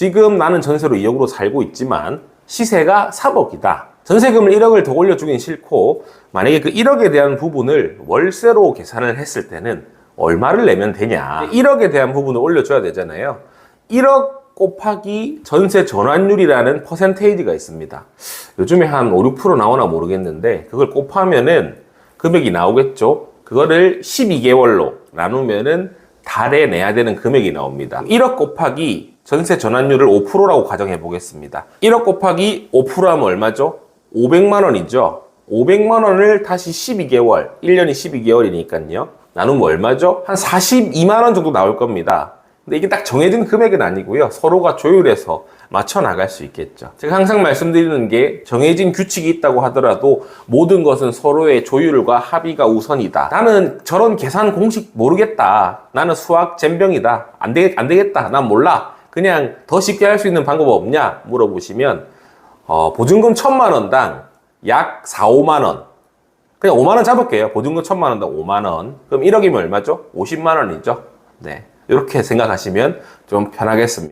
지금 나는 전세로 2억으로 살고 있지만 시세가 3억이다. 전세금을 1억을 더 올려주긴 싫고 만약에 그 1억에 대한 부분을 월세로 계산을 했을 때는 얼마를 내면 되냐. 1억에 대한 부분을 올려줘야 되잖아요. 1억 곱하기 전세 전환율이라는 퍼센테이지가 있습니다. 요즘에 한 5, 6% 나오나 모르겠는데 그걸 곱하면은 금액이 나오겠죠. 그거를 12개월로 나누면은 달에 내야 되는 금액이 나옵니다. 1억 곱하기 전세 전환율을 5%라고 가정해 보겠습니다. 1억 곱하기 5% 하면 얼마죠? 500만 원이죠. 500만 원을 다시 12개월, 1년이 12개월이니까요. 나누면 얼마죠? 한 42만 원 정도 나올 겁니다. 근데 이게 딱 정해진 금액은 아니고요. 서로가 조율해서 맞춰 나갈 수 있겠죠. 제가 항상 말씀드리는 게 정해진 규칙이 있다고 하더라도 모든 것은 서로의 조율과 합의가 우선이다. 나는 저런 계산 공식 모르겠다. 나는 수학 잼병이다. 안, 되, 안 되겠다. 난 몰라. 그냥 더 쉽게 할 수 있는 방법 없냐? 물어보시면 어, 보증금 천만 원당 약 4, 5만 원. 그냥 5만 원 잡을게요. 보증금 천만 원당 5만 원. 그럼 1억이면 얼마죠? 50만 원이죠. 네. 이렇게 생각하시면 좀 편하겠습니다.